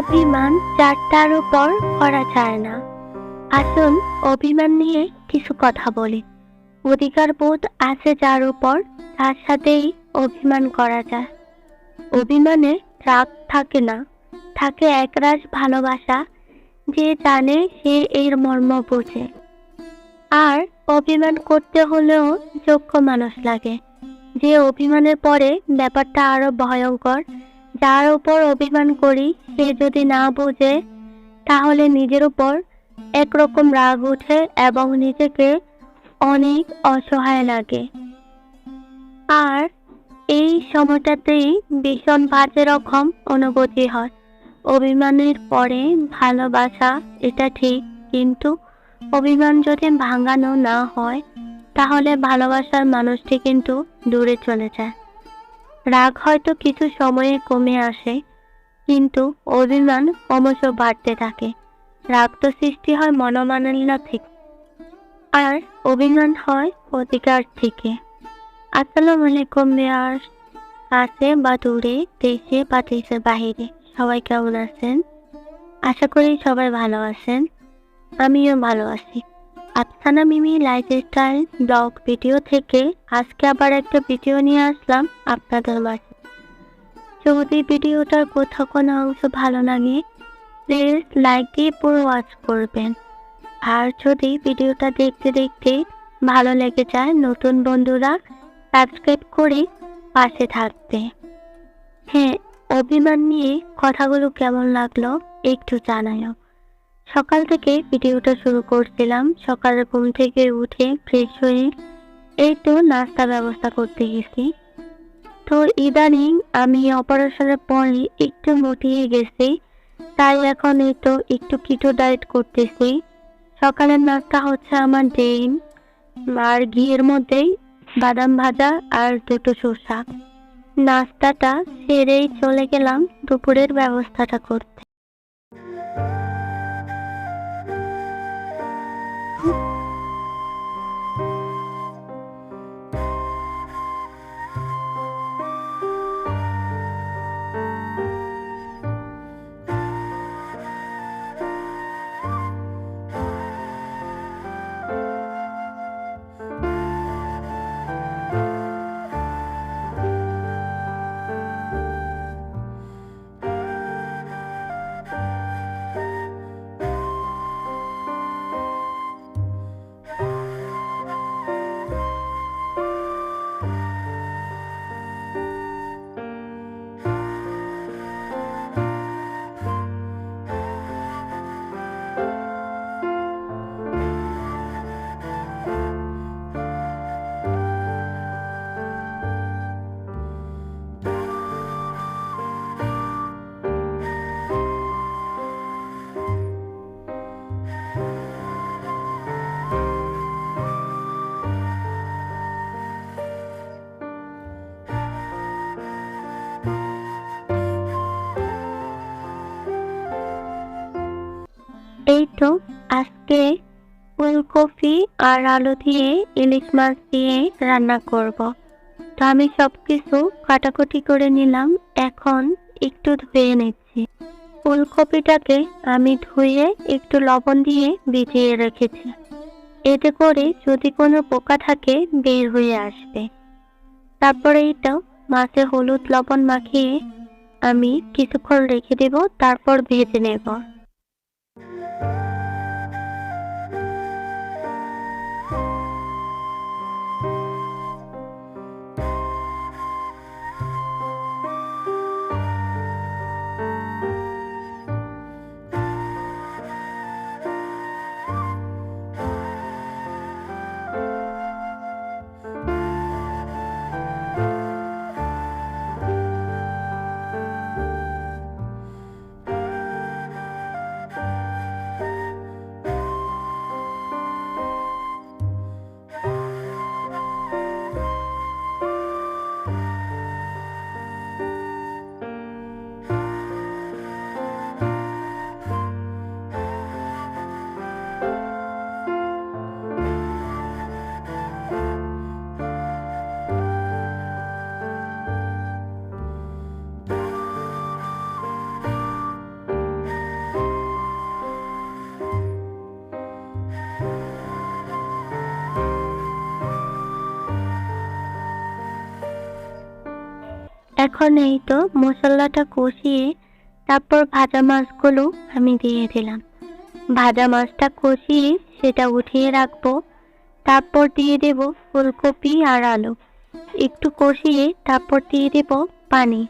অভিমান চারটার উপর করা যায় না। আসুন অভিমান নিয়ে কিছু কথা বলি। অধিকার বোধ আছে যার উপর, তার সাথেই অভিমান করা যায়। অভিমানে রাগ থাকে না। থাকে একরাশ ভালোবাসা, যে জানে সে এর মর্ম বোঝে। আর অভিমান করতে হলেও যোগ্য মানুষ লাগে। যে অভিমানের পরে ব্যাপারটা আরও ভয়ঙ্কর যার উপর অভিমান করি, সে যদি না বোঝে, তাহলে নিজের উপর একরকম রাগ উঠে এবং নিজেকে অনেক অসহায় লাগে। আর এই সময়টাতেই ভীষণ বাজে রকম অনুভূতি হয়। অভিমানের পরে ভালোবাসা, এটা ঠিক, কিন্তু অভিমান যদি ভাঙানো না হয়, তাহলে ভালোবাসার মানুষটি কিন্তু দূরে চলে যায়। রাগ হয়তো কিছু সময়ে কমে আসে, কিন্তু অভিমান ক্রমশ বাড়তে থাকে। রাগ তো সৃষ্টি হয় মনোমালিন্য থেকে, আর অভিমান হয় অধিকার থেকে। আসসালামু আলাইকুম মেয়ার কাছে বা দূরে, দেশে বা দেশের বাহিরে, সবাই কেমন আছেন? আশা করি সবাই ভালো আছেন, আমিও ভালো আছি। Afsana Mimi lifestyle blog video থেকে আজকে আবার একটা ভিডিও নিয়ে আসলাম আপনাদের মাঝে। যদি ভিডিওটার কোথাও কোনো অংশ ভালো লাগে প্লিজ লাইক দিয়ে পুরো ওয়াচ করবেন। আর যদি ভিডিওটা দেখতে দেখতে ভালো লেগে যায়, নতুন বন্ধুরা সাবস্ক্রাইব করে পাশে থাকবে হ্যাঁ অভিমান নিয়ে কথাগুলো কেমন লাগল একটু জানাও সকাল থেকে ভিডিওটা শুরু করছিলাম। সকালে ঘুম থেকে উঠে ফ্রেশ হয়ে এই তো নাস্তা ব্যবস্থা করতে গেছি তো ইদানিং আমি অপারেশনের পরে একটু মুটিয়ে গেছি, তাই এখন এই তো একটু কিটো ডায়েট করতেছি। সকালের নাস্তা হচ্ছে আমার ডিম, আর ঘিয়ের মধ্যেই বাদাম ভাজা আর দুটো শসা। নাস্তাটা সেরেই চলে গেলাম, দুপুরের ব্যবস্থাটা করতে। এই তো আজকে ফুলকপি আর আলু দিয়ে ইলিশ মাছ দিয়ে রান্না করব। তো আমি সবকিছু কাটাকুটি করে নিলাম, এখন একটু ধুয়ে নিচ্ছি। ফুলকপিটাকে আমি ধুয়ে একটু লবণ দিয়ে ভিজিয়ে রেখেছি। এতে করে যদি কোনো পোকা থাকে বের হয়ে আসবে। তারপরে এটা মাছে হলুদ লবণ মাখিয়ে আমি কিছুক্ষণ রেখে দেব, তারপর ভেজে নেব। এখন এই তো মশলাটা কষিয়ে তারপর ভাজা মাছগুলো আমি দিয়ে দিলাম। ভাজা মাছটা কষিয়ে সেটা উঠিয়ে রাখব, তারপর দিয়ে দেব ফুলকপি আর আলু। একটু কষিয়ে তারপর দিয়ে দেব পানি।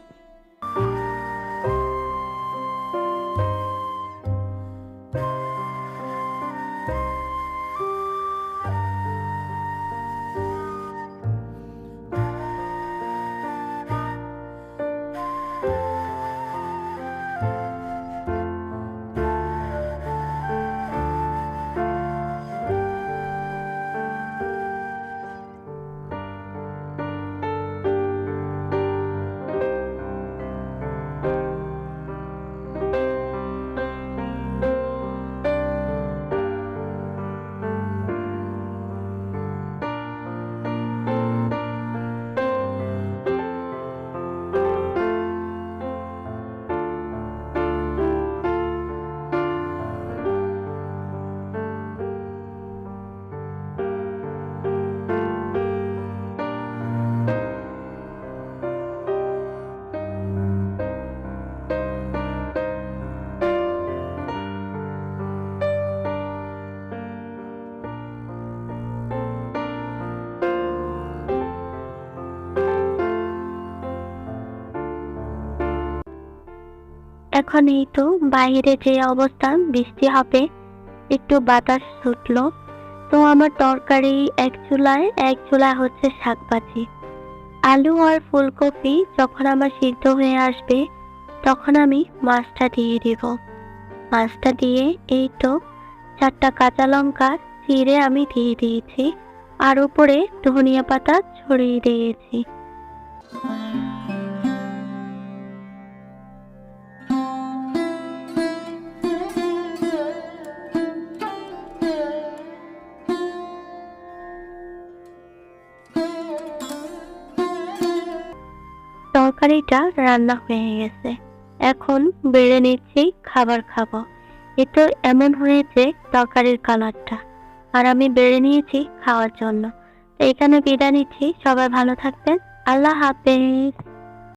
এখন এই তো বাইরে যে অবস্থা, বৃষ্টি হবে, একটু বাতাস ছুটলো। তো আমার তরকারি এক চুলায় এক চুলায় হচ্ছে শাকভাজি আলু আর ফুলকপি যখন আমার সিদ্ধ হয়ে আসবে, তখন আমি মাছটা দিয়ে দিব। মাছটা দিয়ে এই তো চারটা কাঁচা লঙ্কা চিড়ে আমি দিয়ে দিয়েছি, আর উপরে ধনিয়া পাতা ছড়িয়ে দিয়েছি। তরকারিটা রান্না হয়ে গেছে। এখন বেড়ে নিচ্ছি খাবার খাব। এতো এমন হয়েছে তরকারির কালারটা। আর আমি বেড়ে নিয়েছি খাওয়ার জন্য। তো এখানে বিদায় নিচ্ছি। সবাই ভালো থাকবেন। আল্লাহ হাফেজ।